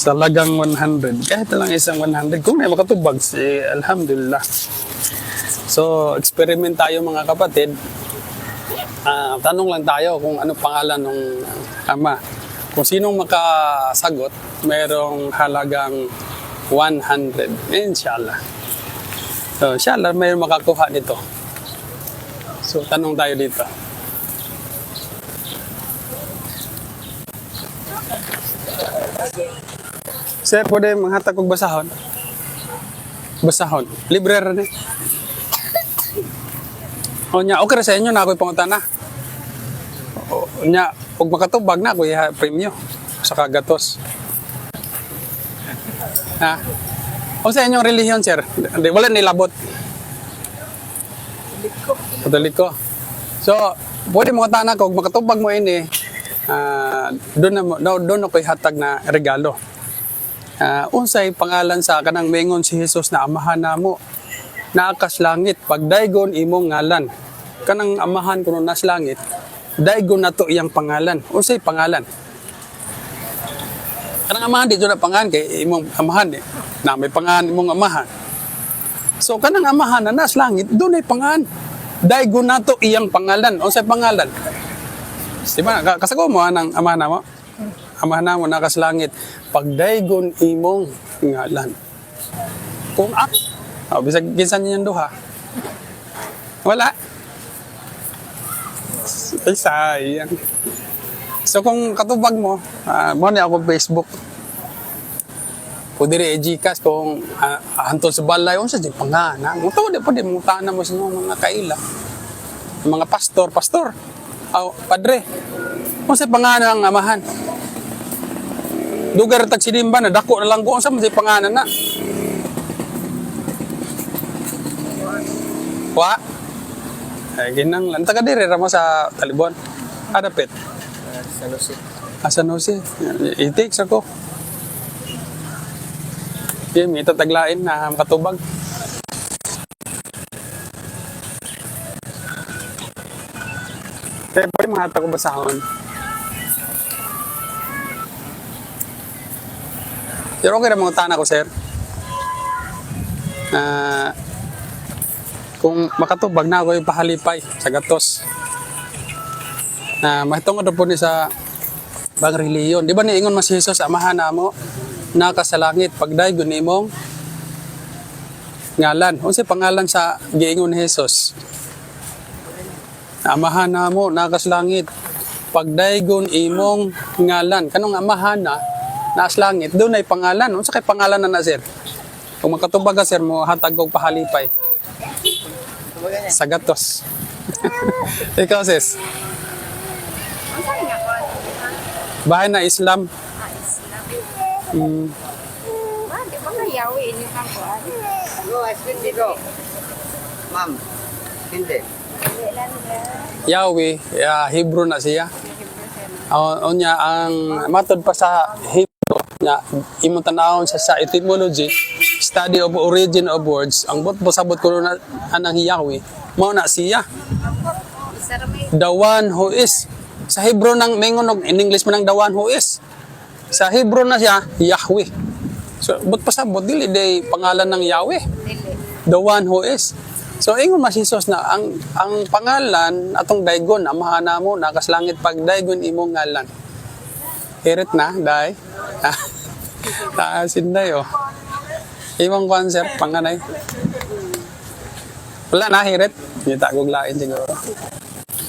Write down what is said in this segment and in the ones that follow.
Sa lagang 100. Kahit lang isang 100. Kung may makatubag, eh, alhamdulillah. So, experiment tayo mga kapatid. Ah, tanong lang tayo kung ano pangalan ng ama. Kung sinong makasagot, merong halagang 100. Inshallah. So, inshallah, may makakuha nito. So, tanong tayo dito. Sir, pwede manghatag kong basahon? Basahon. Libre rin eh. O okay ra sa inyo na ako'y pangutana. O nya, pag makatubag na ako'y ha, premyo sa kagatos. Ha? O sa inyong relihiyon, sir? Di, wala nilabot. Katolik ko. So, pwede mo tana ko, kung makatubag mo ini, ah doon na doon ako'y hatag na regalo. Ah, unsay pangalan sa kanang mengon si Jesus na amahan namo? Naakas langit pagdaygon imong ngalan. Kanang amahan kuno nas langit daygon nato iyang pangalan. Unsay pangalan? Kanang amahan di na pangalan kay imong amahan eh. na may pangalan imong amahan. So kanang amahan na nas langit dunay pangalan. Daygon nato iyang pangalan. Unsay pangalan? Di ba? Ka- kasago mo anang amahan namo amahan namo nakas langit pagdaygon imong ngalan. Kung ak oh, bisag kinsan niyan duha. Wala. Ay sayang. So kung katubag mo uh, mo ni ako Facebook. Pwede rin i-gcash kung uh, hantol sa balay. Unsa di pangana. Mo to di pwede. Mo tana mo sa mga kaila. Mga pastor pastor. Oh, padre. Unsa pangana ang amahan Dugar tag sinimba na dako na lang ko sa mga panganan na. Wa. Ay ginang lan taga dire ra sa Talibon. Ada pet. San Jose. Asa no si? Itik sa ko. Di mi tataglain na katubag. Kaya pa mga ko Pero okay na mga tana ko, sir. Ah, kung makatubag na ako yung pahalipay sa gatos. Na mahitungod na po ni sa bang reliyon. Di ba ni ingon mas Jesus amahan na mo naka sa langit pagdaygon nimong ngalan. Unsa pangalan sa giingon ni Jesus? Amahan na mo naka sa langit pagdaygon imong ngalan. Kanong amahan na naas langit, doon ay pangalan. Unsa kay pangalan na na, sir? Kung makatubag ka, sir, mo hatag kong pahalipay. Sa gatos. Ikaw, sis. Bahay na Islam. ah, Islam. Mm, Ah, di ba yawi inyo kang kuhan? No, ice cream dito. Ma'am, hindi. Yahweh, ya, Hebrew na siya. O, o niya, ang matod pa sa Hebrew, niya, imong tanawon sa, sa etymology, study of origin of words, ang bot po sabot ko na anang Yahweh, mao na siya. The one who is. Sa Hebrew ng mengonog, in English man ng the one who is. Sa Hebrew na siya, Yahweh. So, but pa sabot, dili day pangalan ng Yahweh. The one who is. So, ingon masisos na ang ang pangalan atong daygon, amahan na mo, nakaslangit pag daygon imong ngalan. Hirit na, day. Taasin na yo. Imong concept, panganay. Wala na, hirit. Hindi tagog lain siguro.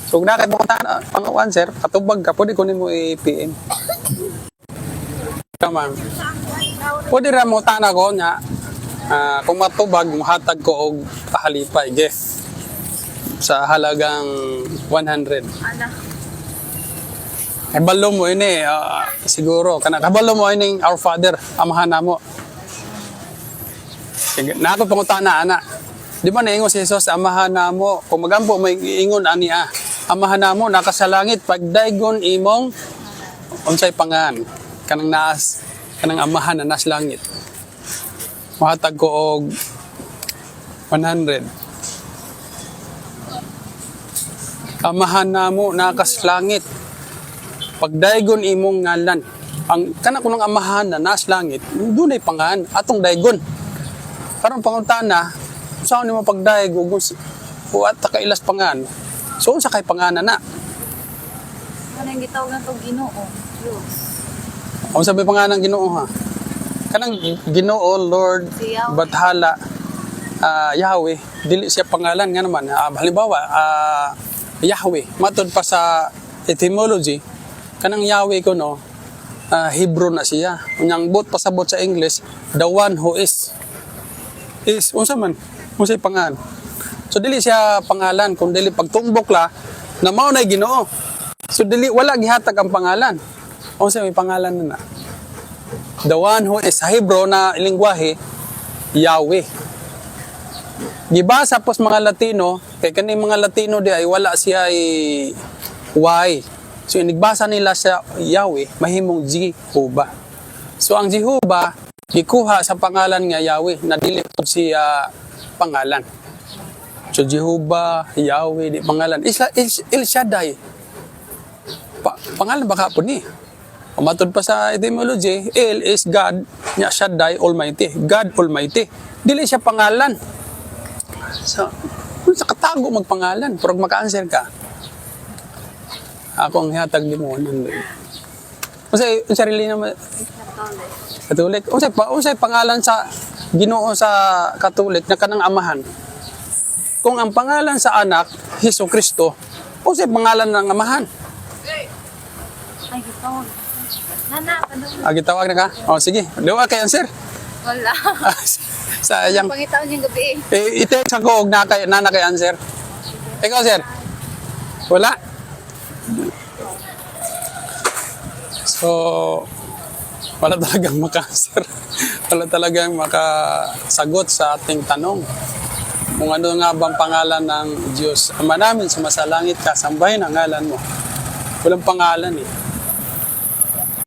So, kung nakit mo na pangawan, sir, katubag ka, pwede kunin mo i-PM. Kamang. Pwede ra mo tana ko nya. ah, kung matubag, muhatag ko og pahalipay, gift. Sa halagang 100. Ala, Kabalo mo ini, ah, siguro. Kana, kabalo mo ini, Our Father, amahan na mo. Sige, Na ako pangutana, ana. Di ba naingon si Jesus, amahan na. Kung magampo, may ingon ani ah. Amahan na nakasalangit, pagdaygon imong, unsay pangan. Kanang naas, kanang amahan na nas langit. Mahatag ko og 100. Amahan na mo, langit. Pagdaygon imong ngalan. ang kana ko ng amahan na nas langit, doon ay pangan, atong daygon. Karon pangunta na, saan ni mo pagdayeg ug o at takailas pangan. So unsa kay pangana na? Yung gitawag na ito ginoo? Diyos. Ang sabi panganan Ginoo ha. Kanang Ginoo Lord Si Yahweh. Bathala ah, Yahweh dili siya pangalan nga naman. Ah, halimbawa ah, Yahweh matod pa sa etymology kanang Yahweh ko no ah, Hebrew na siya. Unyang bot pasabot sa English the one who is is unsa man unsa pangalan. So dili siya pangalan kung dili pagtumbok la na mao na Ginoo. So dili wala gihatag ang pangalan. Unsa may pangalan na na? The one who is Hebrew na lingwahe Yahweh. Gibasa pos mga Latino, kay kani mga Latino di ay wala siya ay Y. So inigbasa nila sa Yahweh, mahimong Jehovah. So ang Jehovah gikuha sa pangalan nga Yahweh na dili siya pangalan. So Jehovah, Yahweh, di pangalan. Isla, El, El Shaddai. Pa, pangalan baka po ni. Umatod pa sa etymology, El is God, nya Shaddai Almighty. God Almighty. Dili siya pangalan. So, sa katago magpangalan, pero maka-answer ka. Ako ang hihatag di mo nandun. Unsay unsay sarili na ma- Katolik. Unsay pa unsay pangalan sa Ginoo sa Katolik na kanang amahan. Kung ang pangalan sa anak Hesus Kristo, unsay pangalan ng amahan? Ay, gitawag. Nana, ano? Ah, gitawag na ka? O, sige. Diwa kay answer. Wala. Sayang. Pangitaon yung gabi eh. Eh, i-text ako og na kay na kay answer. Ikaw, sir. Wala. So, wala talagang maka-answer. Wala talagang makasagot sa ating tanong. Kung ano nga bang pangalan ng Diyos. Ama namin, sumasalangit ka, sambahin ang ngalan mo. Walang pangalan eh.